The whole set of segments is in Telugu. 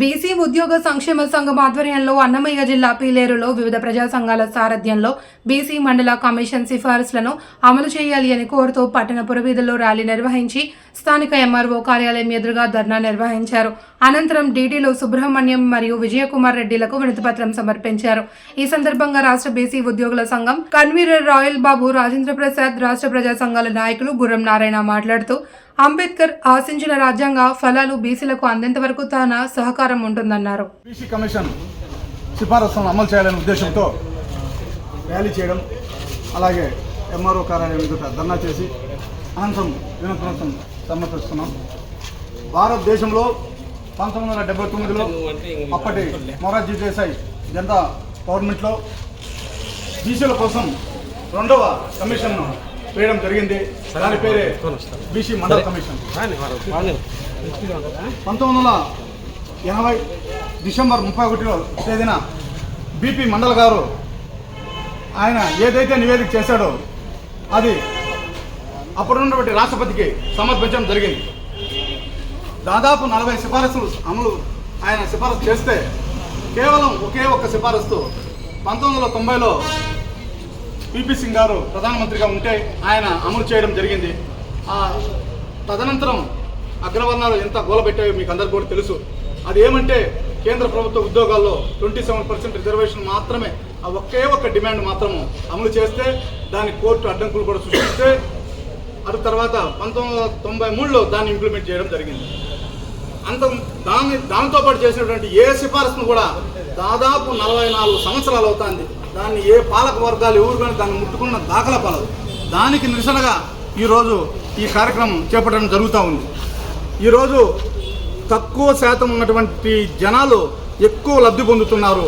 బీసీ ఉద్యోగ సంక్షేమ సంఘం ఆధ్వర్యంలో అన్నమయ్య జిల్లా పీలేరులో వివిధ ప్రజా సంఘాల సారథ్యంలో బీసీ మండల కమిషన్ సిఫార్సులను అమలు చేయాలి అని కోరుతూ పట్టణ పురవీధుల్లో ర్యాలీ నిర్వహించి స్థానిక ఎంఆర్ఓ కార్యాలయం ఎదురుగా ధర్నా నిర్వహించారు. అనంతరం డీటీలో సుబ్రహ్మణ్యం మరియు విజయకుమార్ రెడ్డిలకు వినతిపత్రం సమర్పించారు. ఈ సందర్భంగా రాష్ట్ర బీసీ ఉద్యోగుల సంఘం కన్వీనర్ రాయల్ బాబు రాజేంద్ర ప్రసాద్ రాష్ట్ర ప్రజా సంఘాల నాయకులు గుర్రం నారాయణ మాట్లాడుతూ అంబేద్కర్ ఆశించిన రాజ్యాంగ ఫలాలు బీసీలకు అందేంత వరకు తన సహకారం ఉంటుందన్నారు. బీసీ కమిషన్ సిఫారసులను అమలు చేయాలనే ఉద్దేశంతో ర్యాలీ చేయడం అలాగే ఎంఆర్ఓ కార్యాలయం ఎదుట ధర్నా చేసి అనంతరం వినతులను సమర్పిస్తున్నాం. భారతదేశంలో పంతొమ్మిది వందల డెబ్బై తొమ్మిదిలో అప్పటి మొరార్జీ దేశాయ్ జనతా గవర్నమెంట్లో బీసీల కోసం రెండవ కమిషన్ను వేయడం జరిగింది. దాని పేరే బీసీ మండల కమిషన్. పంతొమ్మిది వందల ఎనభై డిసెంబర్ ముప్పై ఒకటిలో తేదీన బీపీ మండల్ గారు ఆయన ఏదైతే నివేదిక చేశాడో అది అప్పుడున్నటువంటి రాష్ట్రపతికి సమర్పించడం జరిగింది. దాదాపు నలభై సిఫారసులు అమలు ఆయన సిఫారసు చేస్తే కేవలం ఒకే ఒక్క సిఫారసుతో పంతొమ్మిది వందల తొంభైలో పిపి సింగ్ గారు ప్రధానమంత్రిగా ఉంటే ఆయన అమలు చేయడం జరిగింది. ఆ తదనంతరం అగ్రవర్ణాలు ఎంత గోలబెట్టాయో మీకు అందరికీ కూడా తెలుసు. అది ఏమంటే కేంద్ర ప్రభుత్వ ఉద్యోగాల్లో ట్వంటీ సెవెన్ పర్సెంట్ రిజర్వేషన్ మాత్రమే ఆ ఒకే ఒక్క డిమాండ్ మాత్రము అమలు చేస్తే దాని కోర్టు అడ్డంకులు కూడా సృష్టిస్తే అటు తర్వాత పంతొమ్మిది వందల తొంభై మూడులో దాన్ని ఇంప్లిమెంట్ చేయడం జరిగింది. అంత దాన్ని దాంతో పాటు చేసినటువంటి ఏ సిఫారసును కూడా దాదాపు నలభై నాలుగు సంవత్సరాలు అవుతుంది. దాన్ని ఏ పాలక వర్గాలు ఎవరు కానీ దాన్ని ముట్టుకున్న దాఖలా పడదు. దానికి నిరసనగా ఈరోజు ఈ కార్యక్రమం చేపట్టడం జరుగుతూ ఉంది. ఈరోజు తక్కువ శాతం ఉన్నటువంటి జనాలు ఎక్కువ లబ్ధి పొందుతున్నారు.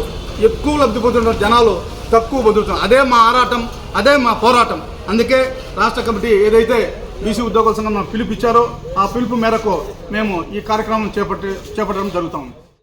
ఎక్కువ లబ్ధి పొందుతున్న జనాలు తక్కువ పొందుతున్నారు. అదే మా ఆరాటం అదే మా పోరాటం. అందుకే రాష్ట్ర కమిటీ ఏదైతే బీసీ ఉద్యోగుల సంఘం పిలుపు ఇచ్చారో ఆ పిలుపు మేరకు మేము ఈ కార్యక్రమం చేపట్టి చేపట్టడం జరుగుతాం.